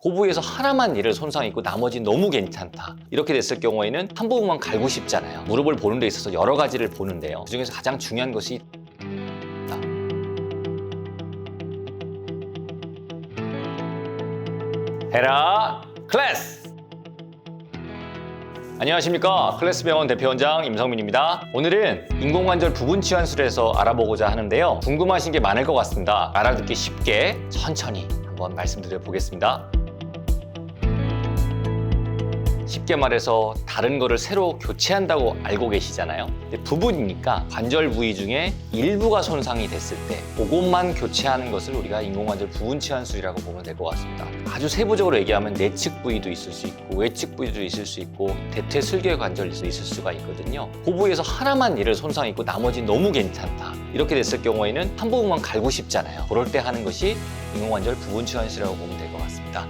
그 부위에서 하나만 얘를 손상 있고 나머지 너무 괜찮다. 이렇게 됐을 경우에는 한 부분만 갈고 싶잖아요. 무릎을 보는 데 있어서 여러 가지를 보는데요. 그 중에서 가장 중요한 것이 헤라 클래스! 안녕하십니까 클래스 병원 대표원장 임성민입니다 오늘은 인공관절 부분 치환술에서 알아보고자 하는데요 궁금하신 게 많을 것 같습니다 알아듣기 쉽게 천천히 한번 말씀드려 보겠습니다 쉽게 말해서 다른 거를 새로 교체한다고 알고 계시잖아요. 부분이니까 관절 부위 중에 일부가 손상이 됐을 때 그것만 교체하는 것을 우리가 인공관절 부분 치환술이라고 보면 될 것 같습니다. 아주 세부적으로 얘기하면 내측 부위도 있을 수 있고 외측 부위도 있을 수 있고 대퇴 슬개 관절도 있을 수가 있거든요. 그 부위에서 하나만 얘를 손상 있고 나머지 너무 괜찮다. 이렇게 됐을 경우에는 한 부분만 갈고 싶잖아요. 그럴 때 하는 것이 인공관절 부분 치환술이라고 보면 될 것 같습니다.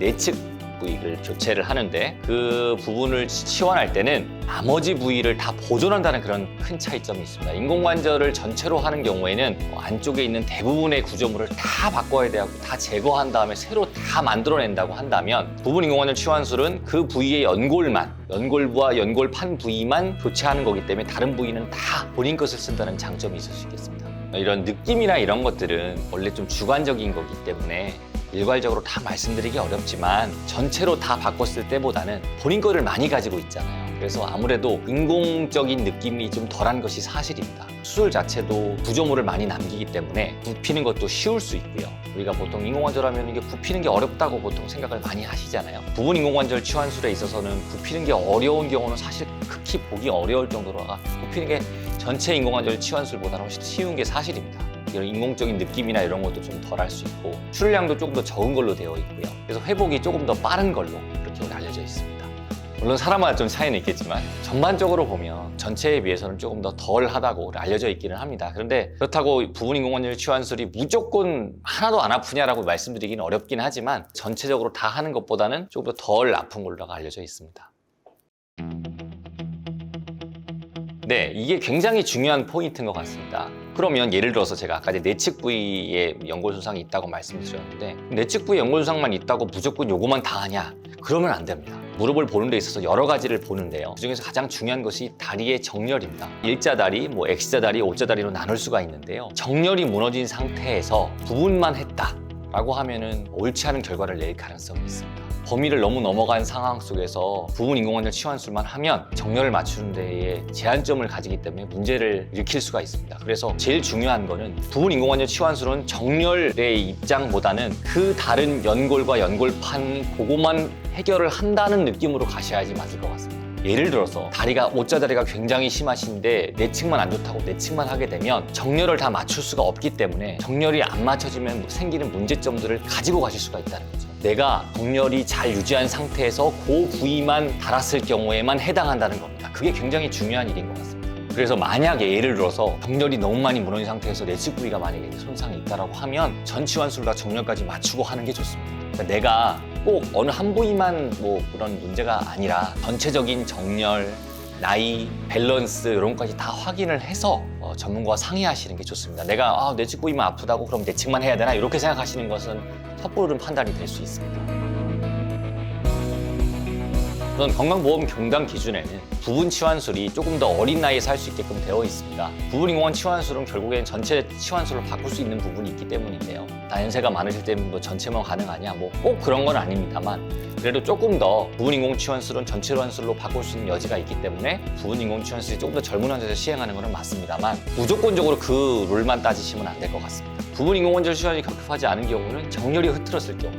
내측 부위를 교체를 하는데 그 부분을 치환할 때는 나머지 부위를 다 보존한다는 그런 큰 차이점이 있습니다. 인공관절을 전체로 하는 경우에는 뭐 안쪽에 있는 대부분의 구조물을 다 바꿔야 되고 다 제거한 다음에 새로 다 만들어낸다고 한다면 부분 인공관절 치환술은 그 부위의 연골만 연골부와 연골판 부위만 교체하는 거기 때문에 다른 부위는 다 본인 것을 쓴다는 장점이 있을 수 있겠습니다. 이런 느낌이나 이런 것들은 원래 좀 주관적인 거기 때문에 일괄적으로 다 말씀드리기 어렵지만 전체로 다 바꿨을 때보다는 본인 거를 많이 가지고 있잖아요. 그래서 아무래도 인공적인 느낌이 좀 덜한 것이 사실입니다. 수술 자체도 구조물을 많이 남기기 때문에 굽히는 것도 쉬울 수 있고요. 우리가 보통 인공관절하면 이게 굽히는 게 어렵다고 보통 생각을 많이 하시잖아요. 부분 인공관절 치환술에 있어서는 굽히는 게 어려운 경우는 사실 극히 보기 어려울 정도로가 굽히는 게 전체 인공관절 치환술보다는 훨씬 쉬운 게 사실입니다. 이런 인공적인 느낌이나 이런 것도 좀 덜 할 수 있고 출량도 조금 더 적은 걸로 되어 있고요. 그래서 회복이 조금 더 빠른 걸로 이렇게 알려져 있습니다. 물론 사람마다 좀 차이는 있겠지만 전반적으로 보면 전체에 비해서는 조금 더 덜하다고 알려져 있기는 합니다. 그런데 그렇다고 부분 인공관절 치환술이 무조건 하나도 안 아프냐라고 말씀드리기는 어렵긴 하지만 전체적으로 다 하는 것보다는 조금 더 덜 아픈 걸로 알려져 있습니다. 네, 이게 굉장히 중요한 포인트인 것 같습니다. 그러면 예를 들어서 제가 아까 내측 부위에 연골 손상이 있다고 말씀드렸는데 내측 부위 연골 손상만 있다고 무조건 요거만 다 하냐? 그러면 안 됩니다. 무릎을 보는 데 있어서 여러 가지를 보는데요. 그중에서 가장 중요한 것이 다리의 정렬입니다. 일자 다리, 뭐 X자 다리, O자 다리로 나눌 수가 있는데요. 정렬이 무너진 상태에서 부분만 했다라고 하면은 옳지 않은 결과를 낼 가능성이 있습니다. 범위를 너무 넘어간 상황 속에서 부분 인공관절 치환술만 하면 정렬을 맞추는 데에 제한점을 가지기 때문에 문제를 일으킬 수가 있습니다. 그래서 제일 중요한 거는 부분 인공관절 치환술은 정렬의 입장보다는 그 다른 연골과 연골판 그거만 해결을 한다는 느낌으로 가셔야지 맞을 것 같습니다. 예를 들어서 다리가 오자 다리가 굉장히 심하신데 내 측만 안 좋다고 내 측만 하게 되면 정렬을 다 맞출 수가 없기 때문에 정렬이 안 맞춰지면 생기는 문제점들을 가지고 가실 수가 있다는 거죠. 내가 정렬이 잘 유지한 상태에서 그 부위만 달았을 경우에만 해당한다는 겁니다. 그게 굉장히 중요한 일인 것 같습니다. 그래서 만약에 예를 들어서 정렬이 너무 많이 무너진 상태에서 내측 부위가 만약에 손상이 있다고 하면 전치환술과 정렬까지 맞추고 하는 게 좋습니다. 그러니까 내가 꼭 어느 한 부위만 뭐 그런 문제가 아니라 전체적인 정렬, 나이, 밸런스 이런 것까지 다 확인을 해서 어, 전문가와 상의하시는 게 좋습니다. 내가 아, 내 측 부위만 아프다고 그럼 내 측만 해야 되나 이렇게 생각하시는 것은 섣부른 판단이 될 수 있습니다. 우선 건강보험 경당 기준에는 부분 치환술이 조금 더 어린 나이에 살수 있게끔 되어 있습니다. 부분 인공관 치환술은 결국엔 전체 치환술로 바꿀 수 있는 부분이 있기 때문인데요. 다 연세가 많으실 때는 뭐 전체만 가능하냐 뭐 꼭 그런 건 아닙니다만 그래도 조금 더 부분 인공 치환술은 전체 치환술로 바꿀 수 있는 여지가 있기 때문에 부분 인공 치환술이 조금 더 젊은 환자에서 시행하는 것은 맞습니다만 무조건적으로 그 룰만 따지시면 안 될 것 같습니다. 부분 인공관절 치환이 급하지 않은 경우는 정렬이 흐트러질 경우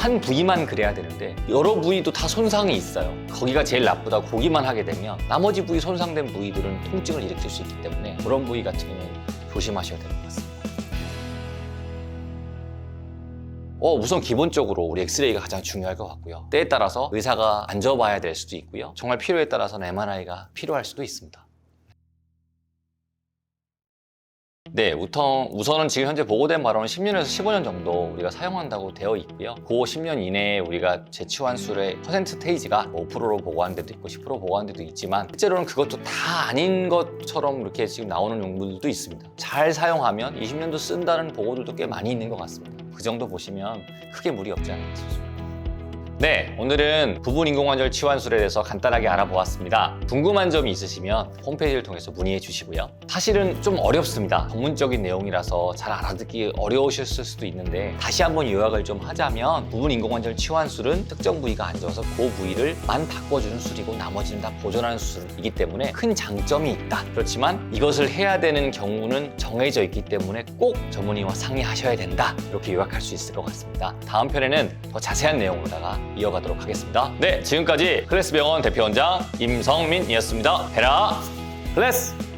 한 부위만 그래야 되는데 여러 부위도 다 손상이 있어요. 거기가 제일 나쁘다 고기만 하게 되면 나머지 부위 손상된 부위들은 통증을 일으킬 수 있기 때문에 그런 부위 같은 경우는 조심하셔야 될 것 같습니다. 어, 우선 기본적으로 우리 엑스레이가 가장 중요할 것 같고요. 때에 따라서 의사가 앉아봐야 될 수도 있고요. 정말 필요에 따라서는 MRI가 필요할 수도 있습니다. 네, 우선, 우선은 지금 현재 보고된 바로는 10년에서 15년 정도 우리가 사용한다고 되어 있고요. 그 10년 이내에 우리가 재치환술의 퍼센트 테이지가 5%로 보고한 데도 있고 10% 보고한 데도 있지만 실제로는 그것도 다 아닌 것처럼 이렇게 지금 나오는 용물들도 있습니다. 잘 사용하면 20년도 쓴다는 보고들도 꽤 많이 있는 것 같습니다. 그 정도 보시면 크게 무리 없지 않을까 싶습니다. 네, 오늘은 부분 인공관절 치환술에 대해서 간단하게 알아보았습니다. 궁금한 점이 있으시면 홈페이지를 통해서 문의해 주시고요. 사실은 좀 어렵습니다. 전문적인 내용이라서 잘 알아듣기 어려우셨을 수도 있는데 다시 한번 요약을 좀 하자면 부분 인공관절 치환술은 특정 부위가 안 좋아서 그 부위를만 바꿔주는 수술이고 나머지는 다 보존하는 수술이기 때문에 큰 장점이 있다. 그렇지만 이것을 해야 되는 경우는 정해져 있기 때문에 꼭 전문의와 상의하셔야 된다. 이렇게 요약할 수 있을 것 같습니다. 다음 편에는 더 자세한 내용으로다가 이어가도록 하겠습니다. 네, 지금까지 클래스병원 대표원장 임성민이었습니다. 헤라 클래스!